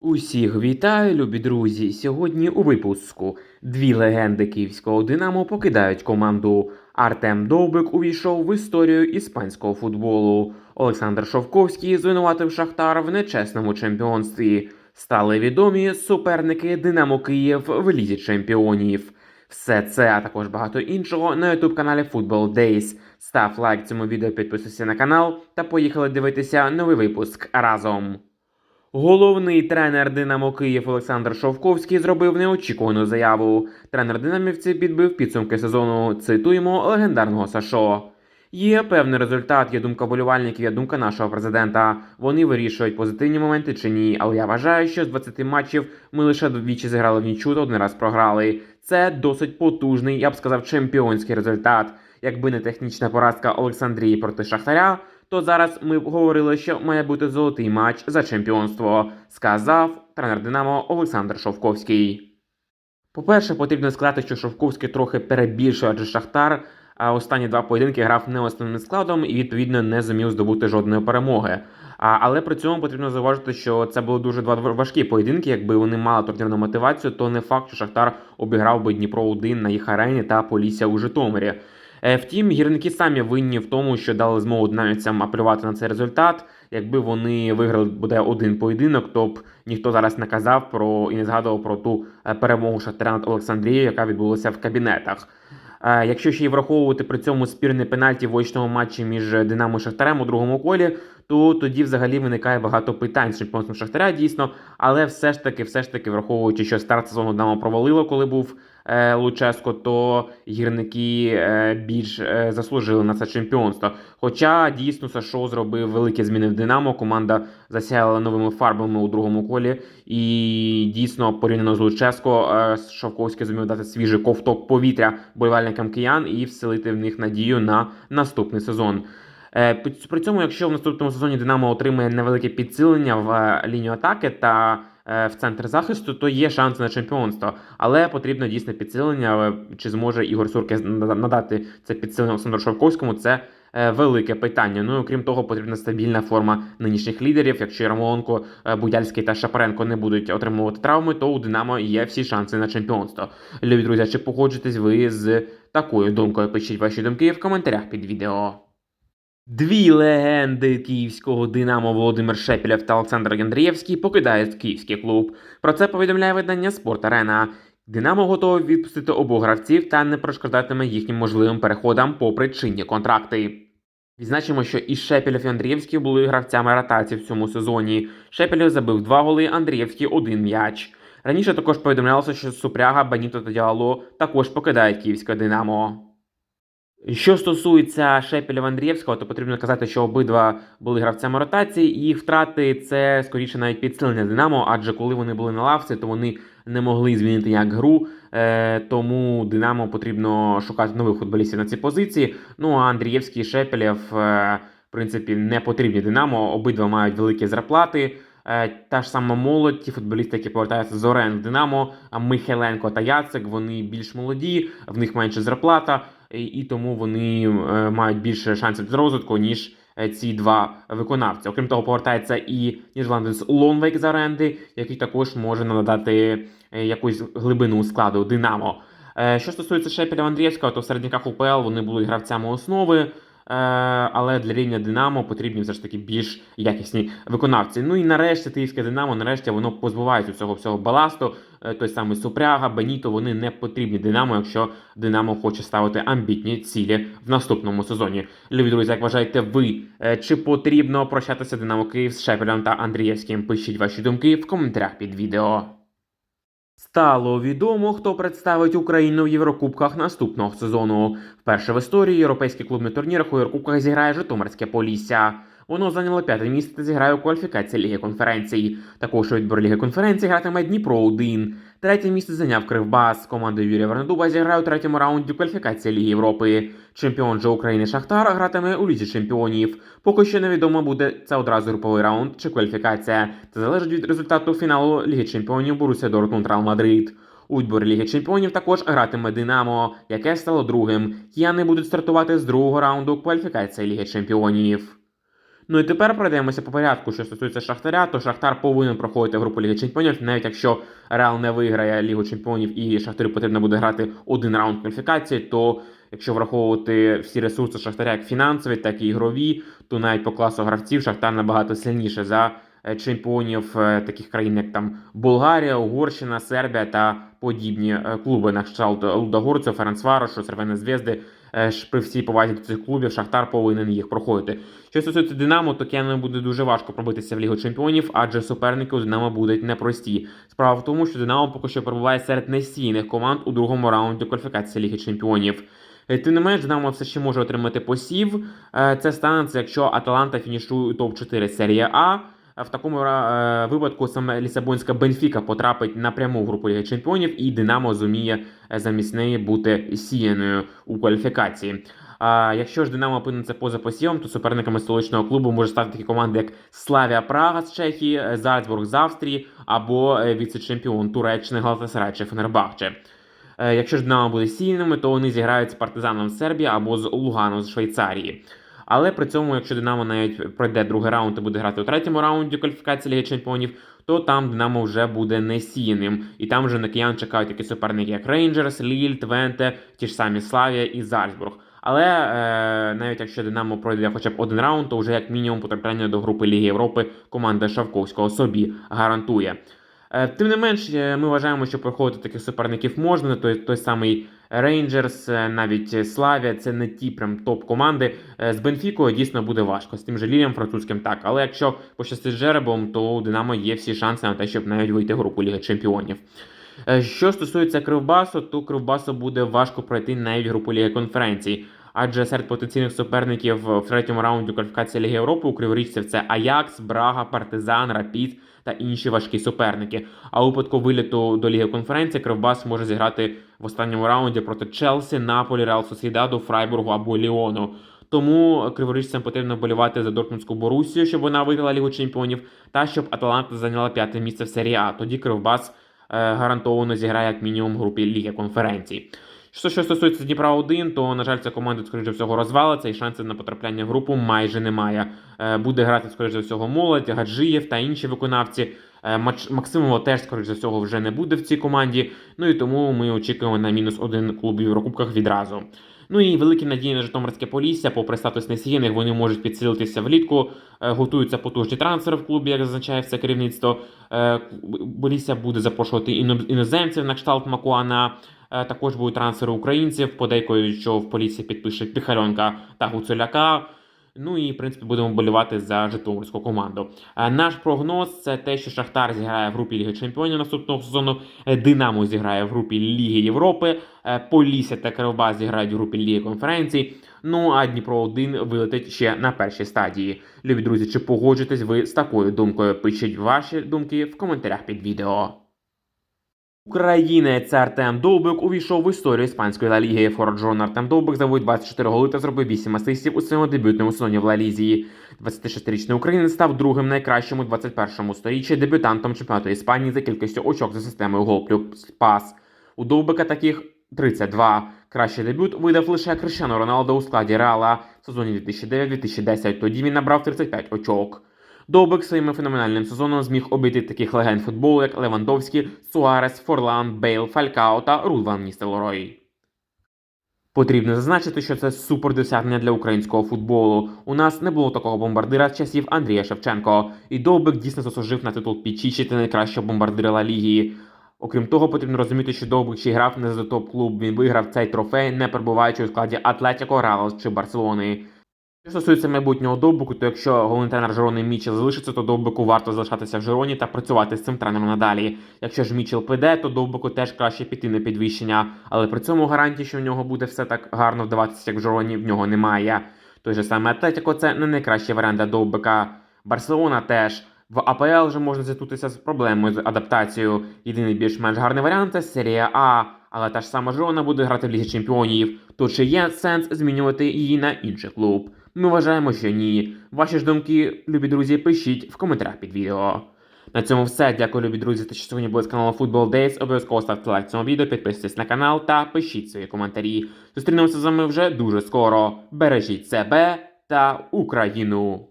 Усіх вітаю, любі друзі! Сьогодні у випуску дві легенди київського Динамо покидають команду. Артем Довбик увійшов в історію іспанського футболу. Олександр Шовковський звинуватив Шахтар в нечесному чемпіонстві. Стали відомі суперники Динамо Київ в лізі чемпіонів. Все це, а також багато іншого на youtube каналі Football Days. Став лайк цьому відео, підписуйся на канал та поїхали дивитися новий випуск разом. Головний тренер Динамо Київ Олександр Шовковський зробив неочікувану заяву. Тренер динамівців підбив підсумки сезону. Цитуємо легендарного Сашо. Є певний результат, є думка болівальників, є думка нашого президента. Вони вирішують позитивні моменти чи ні. Але я вважаю, що з 20 матчів ми лише двічі зіграли в нічу та один раз програли. Це досить потужний, я б сказав, чемпіонський результат. Якби не технічна поразка Олександрії проти Шахтаря, то зараз ми б говорили, що має бути золотий матч за чемпіонство, сказав тренер Динамо Олександр Шовковський. По-перше, потрібно сказати, що Шовковський трохи перебільшує, адже Шахтар а останні два поєдинки грав не основним складом і відповідно не зумів здобути жодної перемоги. А, але при цьому потрібно зауважити, що це були дуже два важкі поєдинки. Якби вони мали турнірну мотивацію, то не факт, що Шахтар обіграв би Дніпро 1 на їх арені та Полісся у Житомирі. Е, Втім, гірники самі винні в тому, що дали змогу динамівцям апелювати на цей результат. Якби вони виграли буде один поєдинок, то б ніхто зараз не казав про і не згадував про ту е, перемогу Шахтаря над Олександрією, яка відбулася в кабінетах. Е, Якщо ще й враховувати при цьому спірний пенальті в очному матчі між Динамо і Шахтарем у другому колі, то тоді взагалі виникає багато питань з чемпіонством Шахтаря, дійсно. Але все ж таки, все ж таки, враховуючи, що старт сезону Динамо провалило, коли був е, Луческо, то гірники е, більш е, заслужили на це чемпіонство. Хоча дійсно Сашо зробив великі зміни в Динамо. Команда засяяла новими фарбами у другому колі, і дійсно порівняно з Луческо, е, Шовковський зумів дати свіжий ковток повітря болівальникам киян і вселити в них надію на наступний сезон. Е, При цьому, якщо в наступному сезоні Динамо отримає невелике підсилення в е, лінію атаки та е, в центр захисту, то є шанси на чемпіонство. Але потрібно дійсне підсилення. Чи зможе Ігор Суркес надати це підсилення Олександру Шовковському? Це велике питання. Ну і окрім того, потрібна стабільна форма нинішніх лідерів. Якщо Ярмоленко, Будяльський та Шапаренко не будуть отримувати травми, то у Динамо є всі шанси на чемпіонство. Любі друзі, чи погоджуєтесь ви з такою думкою? Пишіть ваші думки в коментарях під відео. Дві легенди київського Динамо Володимир Шепілєв та Олександр Яндрієвський покидають київський клуб. Про це повідомляє видання Спорт Арена. Динамо готові відпустити обох гравців та не перешкоджатиме їхнім можливим переходам попри чинні контракти. Відзначимо, що і Шепілєв і Андрієвський були гравцями ротації в цьому сезоні. Шепілєв забив два голи, Андрієвський один м'яч. Раніше також повідомлялося, що Супряга, Баніто та Діало також покидають київське Динамо. Що стосується Шепелєва Андрієвського, то потрібно казати, що обидва були гравцями ротації, їх втрати це скоріше навіть підсилення Динамо, адже коли вони були на лавці, то вони не могли змінити як гру. Е, тому Динамо потрібно шукати нових футболістів на ці позиції. Ну а Андрієвський і Шепелєв, е, в принципі, не потрібні Динамо. Обидва мають великі зарплати. Е, Та ж сама молодь, ті футболісти, які повертаються з Орен в Динамо, Михайленко та Яцик, вони більш молоді, в них менше зарплата, і, тому вони е, мають більше шансів для розвитку, ніж е, ці два виконавці. Окрім того, повертається і ніжландець Лонвейк з оренди, який також може надати е, якусь глибину складу Динамо. Що стосується Шепеля Андрієвського, то в середняках УПЛ вони були гравцями основи. Е, але для рівня Динамо потрібні все ж таки більш якісні виконавці. Ну і нарешті київське Динамо, нарешті воно позбувається цього всього баласту. Е, Той самий Супряга, Беніто, вони не потрібні Динамо, якщо Динамо хоче ставити амбітні цілі в наступному сезоні. Любі друзі, як вважаєте ви, е, чи потрібно прощатися Динамо Київ з Шепелем та Андрієвським? Пишіть ваші думки в коментарях під відео. Стало відомо, хто представить Україну в Єврокубках наступного сезону. Вперше в історії європейський клубний турнір у Єврокубках зіграє Житомирське Полісся. Воно зайняло п'яте місце та зіграє у кваліфікації Ліги конференцій. Також у відборі Ліги конференцій гратиме Дніпро 1. Третє місце зайняв Кривбас. Команда Юрія Вернедуба зіграє у третьому раунді кваліфікації Ліги Європи. Чемпіон же України Шахтар гратиме у Лізі чемпіонів. Поки що невідомо буде це одразу груповий раунд чи кваліфікація. Це залежить від результату фіналу Ліги чемпіонів Борусsia Дортмунд Реал Мадрид. У відборі Ліги Чемпіонів також гратиме Динамо, яке стало другим. Кияни будуть стартувати з другого раунду кваліфікації Ліги Чемпіонів. Ну і тепер пройдемося по порядку, що стосується Шахтаря, то Шахтар повинен проходити групу Ліги Чемпіонів, навіть якщо Реал не виграє Лігу Чемпіонів і Шахтарю потрібно буде грати один раунд кваліфікації, то якщо враховувати всі ресурси Шахтаря, як фінансові, так і ігрові, то навіть по класу гравців Шахтар набагато сильніше за е, чемпіонів е, таких країн, як там Болгарія, Угорщина, Сербія та подібні е, клуби на кшталт Лудогорцю, Ференцварошу, Червоної Звезди. Е, При всій повазі до цих клубів Шахтар повинен їх проходити. Що стосується Динамо, то Кіану буде дуже важко пробитися в Лігу Чемпіонів, адже суперники у Динамо будуть непрості. Справа в тому, що Динамо поки що перебуває серед несійних команд у другому раунді кваліфікації Ліги Чемпіонів. Е, Тим не менш, Динамо все ще може отримати посів. Е, Це станеться, якщо Аталанта фінішує у топ-4 серії А. Е, В такому е, випадку саме Лісабонська Бенфіка потрапить напряму в групу Ліги Чемпіонів, і Динамо зуміє е, замість неї бути сіяною у кваліфікації. А якщо ж Динамо опиниться поза посівом, то суперниками столичного клубу може стати такі команди, як Славія Прага з Чехії, Зальцбург з Австрії або віце-чемпіон Туреччини Галатасарай чи Фенербахче. Якщо ж Динамо буде сильними, то вони зіграють з партизаном Сербії або з Луганом з Швейцарії. Але при цьому, якщо Динамо навіть пройде другий раунд і буде грати у третьому раунді кваліфікації Ліги Чемпіонів, то там Динамо вже буде не сіяним. І там вже на киян чекають такі суперники, як Рейнджерс, Ліль, Твенте, ті ж самі Славія і Зальцбург. Але е, навіть якщо Динамо пройде хоча б один раунд, то вже як мінімум потрапляння до групи Ліги Європи команда Шавковського собі гарантує. Е, Тим не менш, е, ми вважаємо, що проходити таких суперників можна. Той, той самий Рейнджерс, навіть Славія, це не ті прям топ-команди. Е, З Бенфікою дійсно буде важко, з тим же Лілієм французьким так. Але якщо пощастить з Жеребом, то у Динамо є всі шанси на те, щоб навіть вийти в групу Ліги Чемпіонів. Що стосується Кривбасу, то Кривбасу буде важко пройти навіть групу Ліги конференцій. Адже серед потенційних суперників в третьому раунді кваліфікації Ліги Європи у криворіжців це Аякс, Брага, Партизан, Рапід та інші важкі суперники. А у випадку виліту до Ліги конференції Кривбас може зіграти в останньому раунді проти Челсі, Наполі, Реал Сосідаду, Фрайбургу або Ліону. Тому криворіжцям потрібно болівати за Дортмундську Борусію, щоб вона виграла Лігу Чемпіонів, та щоб Аталанта зайняла п'яте місце в серії А. Тоді Кривбас е, гарантовано зіграє як мінімум в групі Ліги конференцій. Що, що стосується Дніпра 1, то, на жаль, ця команда, скоріше всього, розвалиться, і шансів на потрапляння в групу майже немає. Е, Буде грати, скоріше всього, молодь, Гаджиєв та інші виконавці. Е, Максимова теж, скоріше всього, вже не буде в цій команді. Ну і тому ми очікуємо на мінус один клуб в Єврокубках відразу. Ну і великі надії на Житомирське Полісся, попри статус несіяних, вони можуть підсилитися влітку. Е, Готуються потужні трансфери в клубі, як зазначає це керівництво. Е, Полісся буде запрошувати іно- іноземців на кшталт Макуана. Е, Також будуть трансфери українців, подейкують, що в поліції підпише Піхальонка та Гуцуляка. Ну і в принципі будемо болівати за житомирську команду. Е, Наш прогноз це те, що Шахтар зіграє в групі Ліги Чемпіонів наступного сезону. е, Динамо зіграє в групі Ліги Європи. е, Полісся та Кривбас зіграють в групі Ліги конференцій. Ну а Дніпро 1 вилетить ще на першій стадії. Любі друзі, чи погоджуєтесь ви з такою думкою? Пишіть ваші думки в коментарях під відео. Українець Артем Довбик увійшов в історію іспанської Ла Ліги. Форджон Артем Довбик заводить 24 голи та зробив 8 асистів у своєму дебютному сезоні в Ла Лізі. 26-річний українець став другим найкращим у 21-му сторіччі дебютантом чемпіонату Іспанії за кількістю очок за системою гол плюс пас. У Довбика таких 32. Кращий дебют видав лише Крищану Роналдо у складі Реала в сезоні 2009-2010. Тоді він набрав 35 очок. Довбик своїм феноменальним сезоном зміг обійти таких легенд футболу, як Левандовський, Суарес, Форлан, Бейл, Фалькао та Руд Ван Потрібно зазначити, що це супер досягнення для українського футболу. У нас не було такого бомбардира з часів Андрія Шевченко, і Довбик дійсно заслужив на титул Пічічі та найкращого бомбардира Ла Ліги. Окрім того, потрібно розуміти, що Довбик ще грав не за топ-клуб. Він виграв цей трофей, не перебуваючи у складі Атлетіко, Ралос чи Барселони. Що стосується майбутнього Довбику, то якщо головний тренер Жирони Мічел залишиться, то Довбику варто залишатися в Жироні та працювати з цим тренером надалі. Якщо ж Мічел піде, то Довбику теж краще піти на підвищення, але при цьому гарантії, що в нього буде все так гарно вдаватися, як в Жироні, в нього немає. Той же саме Атлетіко це не найкращий варіант для Довбика. Барселона теж. В АПЛ вже можна зіткнутися з проблемою з адаптацією. Єдиний більш-менш гарний варіант це серія А, але та ж сама Жирона буде грати в Лігі Чемпіонів. То чи є сенс змінювати її на інший клуб? Ми вважаємо, що ні. Ваші ж думки, любі друзі, пишіть в коментарях під відео. На цьому все. Дякую, любі друзі, що сьогодні були з каналу Football Days. Обов'язково ставте лайк цьому відео, підписуйтесь на канал та пишіть свої коментарі. Зустрінемося з вами вже дуже скоро. Бережіть себе та Україну!